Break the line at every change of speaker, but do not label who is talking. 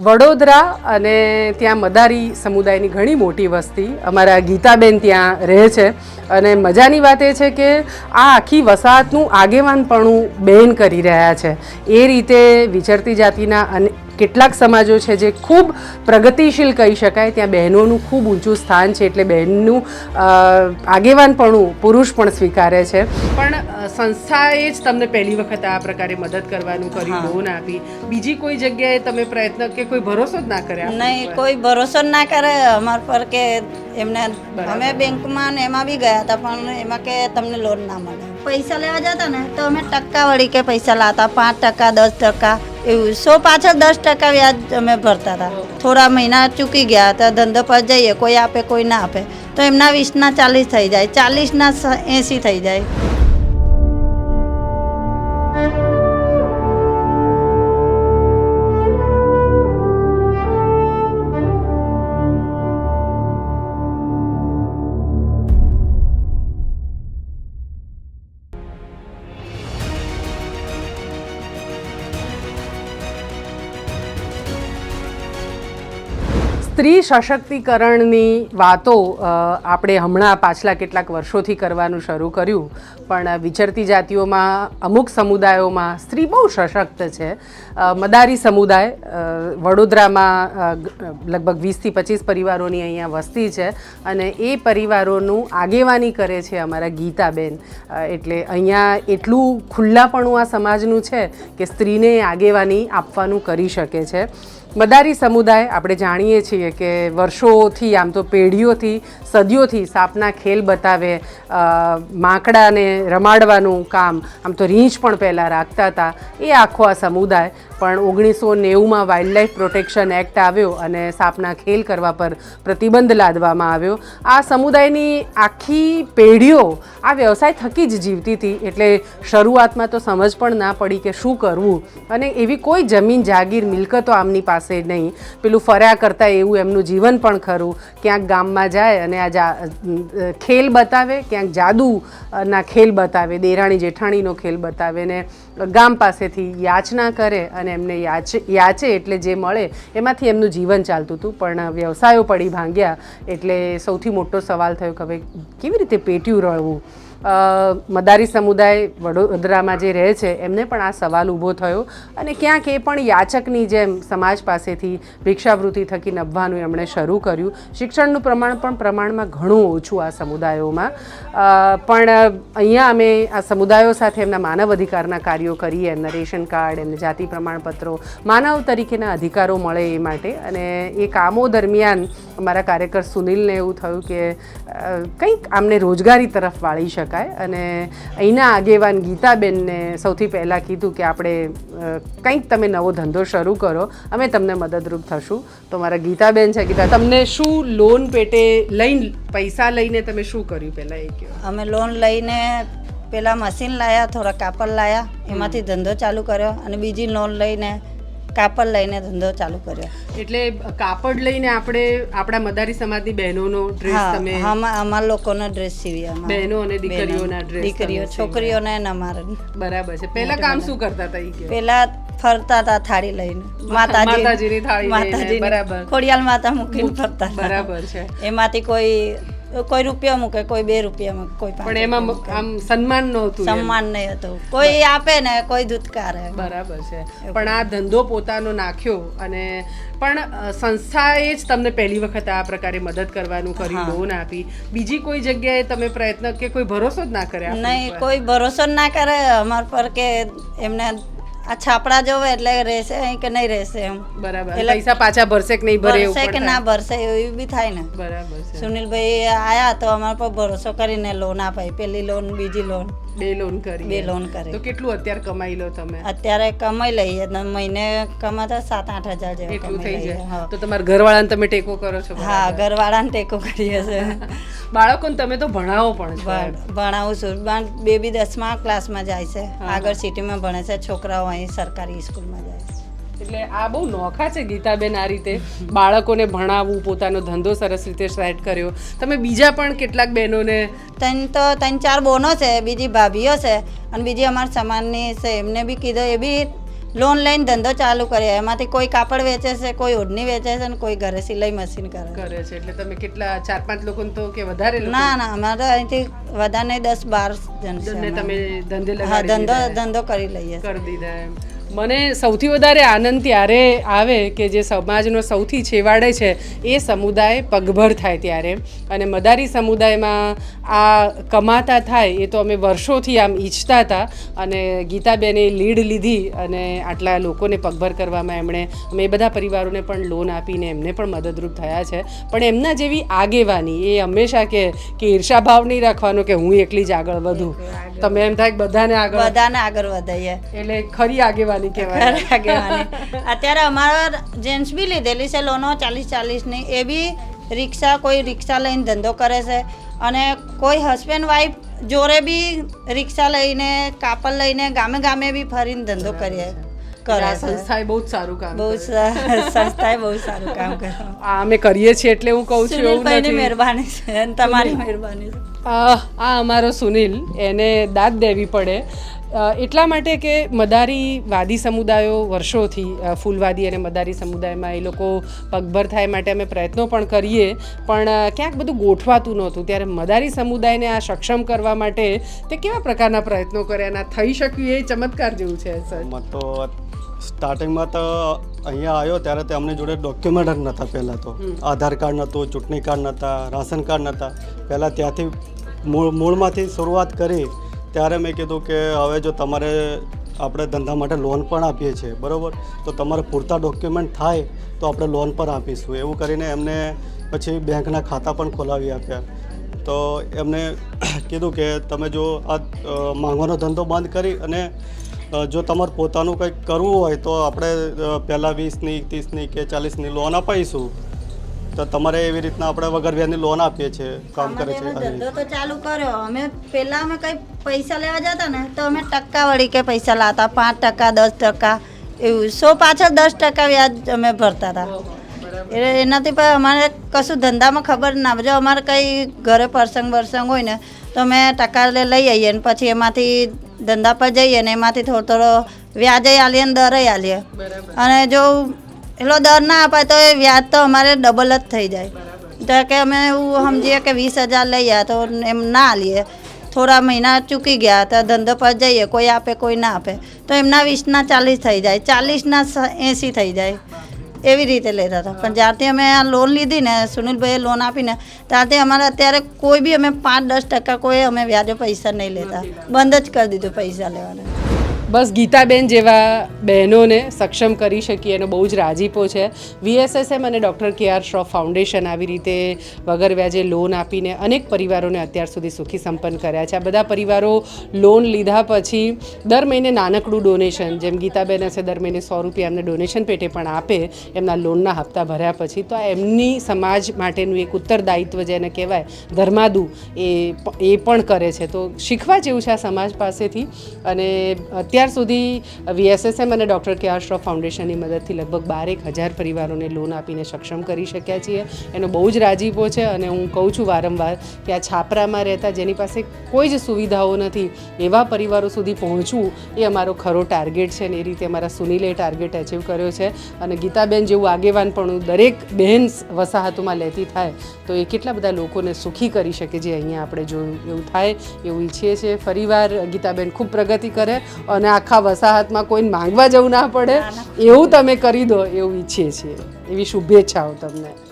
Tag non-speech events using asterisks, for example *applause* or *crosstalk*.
વડોદરા અને ત્યાં મદારી સમુદાયની ઘણી મોટી વસ્તી અમારા ગીતાબેન ત્યાં રહે છે. અને મજાની વાત એ છે કે આ આખી વસાહતનું આગેવાનપણું બેન કરી રહ્યા છે. એ રીતે વિચરતી જાતિના અને કેટલાક સમાજો છે જે ખૂબ પ્રગતિશીલ કહી શકાય. ત્યાં બહેનોનું ખૂબ ઊંચું સ્થાન છે એટલે બહેનનું આગેવાનપણું પુરુષ પણ સ્વીકારે છે. પણ સંસ્થાએ જ તમને પહેલી વખત આ પ્રકારે મદદ કરવાનું કર્યું લોન આપી. બીજી કોઈ જગ્યાએ તમે પ્રયત્ન કે કોઈ ભરોસો જ ના કરે
નહીં કોઈ ભરોસો જ ના કરે અમાર પર કે એમને અમે બેંકમાં ને એમાં બી ગયા હતા પણ એમાં કે તમને લોન ના મળે. પૈસા લેવા જતા ને તો અમે ટક્કાવાળી કે પૈસા લાતા પાંચ ટકા દસ ટકા. એવું, સો પાછળ દસ ટકા વ્યાજ અમે ભરતા હતા. થોડા મહિના ચૂકી ગયા હતા, ધંધો પર જઈએ, કોઈ આપે, કોઈ ના આપે, તો એમના વીસના ચાલીસ થઈ જાય, ચાલીસના એંસી થઈ જાય.
સ્ત્રી સશક્તિકરણની વાતો આપણે હમણાં પાછલા કેટલાક વર્ષોથી કરવાનું શરૂ કર્યું, પણ વિચરતી જાતિઓમાં, અમુક સમુદાયોમાં સ્ત્રી બહુ સશક્ત છે. મદારી સમુદાય વડોદરામાં લગભગ વીસથી પચીસ પરિવારોની અહીંયા વસ્તી છે અને એ પરિવારોનું આગેવાની કરે છે અમારા ગીતાબેન. એટલે અહીંયા એટલું ખુલ્લાપણું આ સમાજનું છે કે સ્ત્રીને આગેવાની આપવાનું કરી શકે છે. મદારી સમુદાય આપણે જાણીએ છીએ કે વર્ષોથી, આમ તો પેઢીઓથી, સદીઓથી સાપના ખેલ બતાવે માંકડાને રમાડવાનું કામ, આમ તો રીંછ પણ પહેલાં રાખતા હતા. એ આખો આ સમુદાય. પણ ઓગણીસો નેવુંમાં વાઇલ્ડલાઇફ પ્રોટેક્શન એક્ટ આવ્યો અને સાપના ખેલ કરવા પર પ્રતિબંધ લાદવામાં આવ્યો. આ સમુદાયની આખી પેઢીઓ આ વ્યવસાય થકી જ જીવતી હતી. એટલે શરૂઆતમાં તો સમજ પણ ના પડી કે શું કરવું. અને એવી કોઈ જમીન, જાગીર, મિલકતો આમની પાસે નહીં. પેલું ફર્યા કરતાં એવું એમનું જીવન પણ ખરું. ક્યાંક ગામમાં જાય અને આ ખેલ બતાવે, ક્યાંક જાદુના ખેલ બતાવે, દેરાણી જેઠાણીનો ખેલ બતાવે ને ગામ પાસેથી યાચના કરે અને એમને યાચે યાચે એટલે જે મળે એમાંથી એમનું જીવન ચાલતું હતું. પણ વ્યવસાયો પડી ભાંગ્યા એટલે સૌથી મોટો સવાલ થયો કે હવે કેવી રીતે પેટ્યું રળવું મદારી સમુદાય વડોદરામાં જે રહે છે, એમને પણ આ સવાલ ઊભો થયો. અને ક્યાંક એ પણ યાચકની જેમ સમાજ પાસેથી ભિક્ષાવૃત્તિ થકી નભવાનું એમણે શરૂ કર્યું. શિક્ષણનું પ્રમાણ પણ પ્રમાણમાં ઘણું ઓછું આ સમુદાયોમાં. પણ અહીંયા અમે આ સમુદાયો સાથે એમના માનવ અધિકારના કાર્યો કરીએ, એમના રેશન કાર્ડ, એમને જાતિ પ્રમાણપત્રો, માનવ તરીકેના અધિકારો મળે એ માટે. અને એ કામો દરમિયાન અમારા કાર્યકર સુનિલને એવું થયું કે કંઈક આમને રોજગારી તરફ વાળી શકાય. અને અહીંના આગેવાન ગીતાબેનને સૌથી પહેલાં કીધું કે આપણે કંઈક તમે નવો ધંધો શરૂ કરો અમે તમને મદદરૂપ થશું. તો મારા ગીતાબેન છે ગીતા તમને શું લોન પેટે લઈને પૈસા લઈને તમે શું કર્યું પહેલાં એ કહો?
અમે લોન લઈને પહેલાં મશીન લાયા થોડા કાપડ લાયા એમાંથી ધંધો ચાલુ કર્યો અને બીજી લોન લઈને કાપડ લઈને ધંધો ચાલુ કર્યો
એટલે કાપડ લઈને આપણે આપણા મદારી સમાજની બહેનોનો ડ્રેસ તમે
અમારા લોકોનો ડ્રેસ સીવીએ.
બહેનો અને દીકરીઓના ડ્રેસ
દીકરીઓ છોકરીઓને અમારા
બરાબર છે પહેલા કામ શું કરતા હતા કહો.
ફરતા હતા થાળી લઈને માતાજી
માતાજીની થાળી
માતાજી
બરાબર.
ખોડિયાલ માતા મૂકીને ફરતા
બરાબર છે
એમાંથી કોઈ કોઈ રૂપિયા મૂકે કોઈ બે રૂપિયા મૂકે કોઈ
પણ એમાં આમ સન્માન નહોતું
સન્માન નહીં હતું. કોઈ આપે ને કોઈ ધૂતકારે.
બરાબર છે. પણ આ ધંધો પોતાનો નાખ્યો અને પણ સંસ્થાએ જ તમને પહેલી વખત આ પ્રકારે મદદ કરવાનું કર્યું લોન આપી. બીજી કોઈ જગ્યાએ તમે પ્રયત્ન કે કોઈ ભરોસો જ ના કર્યા
નહીં કોઈ ભરોસો જ ના કરે. અમાર પર કે એમને આ છાપડા જોવે એટલે રહેશે અહીં કે નહીં રહેશે એમ.
બરાબર.
એટલે-
પૈસા પાછા ભરશે કે નહીં ભરે
ભરશે કે ના ભરશે એવું બી થાય ને.
બરાબર
સુનિલભાઈ આયા તો અમારા પર ભરોસો કરીને લોન અપાઈ પેલી લોન બીજી લોન
બે લોન કરી
બે લોન કરી.
તો કેટલું અત્યારે કમાઈ લો તમે?
અત્યારે કમાઈ લઈએ. મહિને કમાતા સાત આઠ હજાર જેવું
એટલું થઈ જાય. તો તમારા ઘરવાળાને તમે ટેકો કરો છો
હા ઘરવાળાને ટેકો કરીએ છે *laughs*
બાળકોને તમે તો ભણાવો પણ
ભણાવું છું. બેબી દસમા ક્લાસમાં જાય છે. આગળ સિટીમાં ભણે છે. છોકરાઓ અહીં સરકારી સ્કૂલમાં
એટલે આ બહુ નોખા છે ગીતાબેન આ રીતે બાળકોને ભણાવવું પોતાનો ધંધો સરસ રીતે સેટ કર્યો. તમે બીજા પણ કેટલાક બહેનોને
ત્રણ તો ત્રણ ચાર બોનો છે બીજી ભાભીઓ છે અને બીજી અમારા સમાનની છે. એમને બી કીધું એ બી લોન લઈને ધંધો ચાલુ કર્યો. એમાંથી કોઈ કાપડ વેચે છે કોઈ ઓઢણી વેચે છે અને કોઈ ઘરે સિલાઈ મશીન કરે છે.
કરે છે. એટલે તમે કેટલા ચાર પાંચ લોકોને તો કે વધારે
ના ના અમારે અહીંથી વધારે દસ બાર જણ
તમે ધંધે
હા ધંધો ધંધો કરી લઈએ.
કરી દીધા એમ. મને સૌથી વધારે આનંદ ત્યારે આવે કે જે સમાજનો સૌથી છેવાડે છે એ સમુદાય પગભર થાય ત્યારે. અને મદારી સમુદાયમાં આ કમાતા થાય એ તો અમે વર્ષોથી આમ ઈચ્છતા હતા અને ગીતાબેને લીડ લીધી અને આટલા લોકોને પગભર કરવામાં એમણે અમે બધા પરિવારોને પણ લોન આપીને એમને પણ મદદરૂપ થયા છે. પણ એમના જેવી આગેવાની એ હંમેશા કે કે ઈર્ષાભાવ નહીં રાખવાનો કે હું એકલી જ આગળ વધું. તમે એમ થાય બધાને આગળ
બધાને આગળ વધાઈએ
એટલે ખરી આગેવાની. કહેવાય.
આગેવાની. અત્યારે અમારા જેન્ટ્સ બી લીધેલી છે લોનો ચાલીસ ચાલીસની. એ બી રિક્ષા કોઈ રિક્ષા લઈને ધંધો કરે છે. અને કોઈ હસબન્ડ વાઈફ જોડે બી રિક્ષા લઈને કાપડ લઈને ગામે ગામે બી ફરીને ધંધો કરીએ
સંસ્થાએ બહુ સારું કામ
બહુ સંસ્થાએ બહુ સારું કામ કર્યું
આ અમે કરીએ છીએ એટલે હું કહું છું એવું નથી.
મહેરબાની છે તમારી મહેરબાની છે.
આ અમારો સુનિલ, એને દાદ દેવી પડે. એટલા માટે કે મદારી વાદી સમુદાયો વર્ષોથી ફૂલવાદી અને મદારી સમુદાયમાં એ લોકો પગભર થાય માટે અમે પ્રયત્નો પણ કરીએ. પણ ક્યાંક બધું ગોઠવાતું નહોતું. ત્યારે મદારી સમુદાયને આ સક્ષમ કરવા માટે તે કેવા પ્રકારના પ્રયત્નો કર્યા થઈ શક્યું એ ચમત્કાર જેવું છે, સર?
તો સ્ટાર્ટિંગમાં તો અહીંયા આવ્યો ત્યારે તે અમને જોડે ડોક્યુમેન્ટ જ નહોતા પહેલાં તો. આધાર કાર્ડ નહોતું ચૂંટણી કાર્ડ નહોતા રાશન કાર્ડ નહોતા. પહેલાં ત્યાંથી મૂળ મૂળમાંથી શરૂઆત કરી ત્યારે મેં કીધું કે હવે જો તમારે આપણે ધંધા માટે લોન પણ આપીએ છીએ બરાબર? તો તમારે પૂરતા ડોક્યુમેન્ટ થાય તો આપણે લોન પણ આપીશું. એવું કરીને એમને પછી બેંકના ખાતા પણ ખોલાવી આપ્યા. તો એમને કીધું કે તમે જો આ માંગવાનો ધંધો બંધ કરી અને જો તમારે પોતાનું કંઈક કરવું હોય તો આપણે પહેલાં વીસની ત્રીસની કે ચાલીસની લોન અપાઈશું. તો તમારે એવી રીતના આપણે વગર વ્યાજની લોન આપીએ છીએ કામ કરે છે
ધંધો તો ચાલુ કર્યો. અમે પહેલાં અમે કંઈ પૈસા લેવા જતા ને તો અમે ટકાવાળી કે પૈસા લાતા પાંચ ટકા દસ ટકા એવું. સો પાછળ દસ ટકા વ્યાજ અમે ભરતા હતા. એટલે એનાથી પણ અમારે કશું ધંધામાં ખબર ના જો અમારે કંઈ ઘરે પ્રસંગ બરસંગ હોય ને તો અમે ટકા લે- લઈ આવીએ ને પછી એમાંથી ધંધા પર જઈએ ને એમાંથી થોડો થોડો વ્યાજે આલીએ ને દરે આલીએ. અને જો એટલો દર ના અપાય તો એ વ્યાજ તો અમારે ડબલ જ થઈ જાય. તો કે અમે એવું સમજીએ કે વીસ હજાર લઈએ તો એમ ના લઈએ થોડા મહિના ચૂકી ગયા તો ધંધો પર જઈએ કોઈ આપે કોઈ ના આપે. તો એમના વીસના ચાલીસ થઈ જાય ચાલીસના એંસી થઈ જાય. એવી રીતે લેતા હતા. પણ જ્યારથી અમે આ લોન લીધી ને, સુનિલભાઈએ લોન આપીને, ત્યારથી અમારે અત્યારે કોઈ બી અમે પાંચ દસ ટકા કોઈ અમે વ્યાજે પૈસા નહીં લેતા. બંધ જ કરી દીધું પૈસા લેવાના.
બસ ગીતાબેન જેવા બહેનોને સક્ષમ કરી શકીએ, એનો બહુ જ રાજીપો છે. વીએસએસએમ અને ડૉક્ટર કે આર શ્રોફ ફાઉન્ડેશન આવી રીતે વગર વ્યાજે લોન આપીને અનેક પરિવારોને અત્યાર સુધી સુખી સંપન્ન કર્યા છે. આ બધા પરિવારો લોન લીધા પછી દર મહિને નાનકડું ડોનેશન, જેમ ગીતાબેન હશે દર મહિને સો રૂપિયા એમને ડોનેશન પેટે પણ આપે, એમના લોનના હપ્તા ભર્યા પછી, તો એમની સમાજ માટેનું એક ઉત્તરદાયિત્વ જેને કહેવાય ધર્માદુ, એ એ પણ કરે છે. તો શીખવા જેવું છે આ સમાજ પાસેથી અને અત્યાર સુધી વીએસએસએમ અને ડૉક્ટર કે આર શ્રોફ ફાઉન્ડેશનની મદદથી લગભગ બારેક હજાર પરિવારોને લોન આપીને સક્ષમ કરી શક્યા છીએ. એનો બહુ જ રાજીપો છે અને હું કહું છું વારંવાર કે આ છાપરામાં રહેતા જેની પાસે કોઈ જ સુવિધાઓ નથી, એવા પરિવારો સુધી પહોંચવું એ અમારો ખરો ટાર્ગેટ છે ને એ રીતે અમારા સુનિલે ટાર્ગેટ એચીવ કર્યો છે. અને ગીતાબેન જેવું આગેવાન પણ દરેક બહેન વસાહતોમાં લેતી થાય તો એ કેટલા બધા લોકોને સુખી કરી શકે જે અહીંયા આપણે જોયું, એવું થાય, એવું ઈચ્છીએ છીએ. ફરીવાર ગીતાબેન ખૂબ પ્રગતિ કરે અને આખા વસાહતમાં કોઈને માંગવા જવું ના પડે. એવું તમે કરી દો એવું ઈચ્છીએ છીએ. એવી શુભેચ્છાઓ તમને.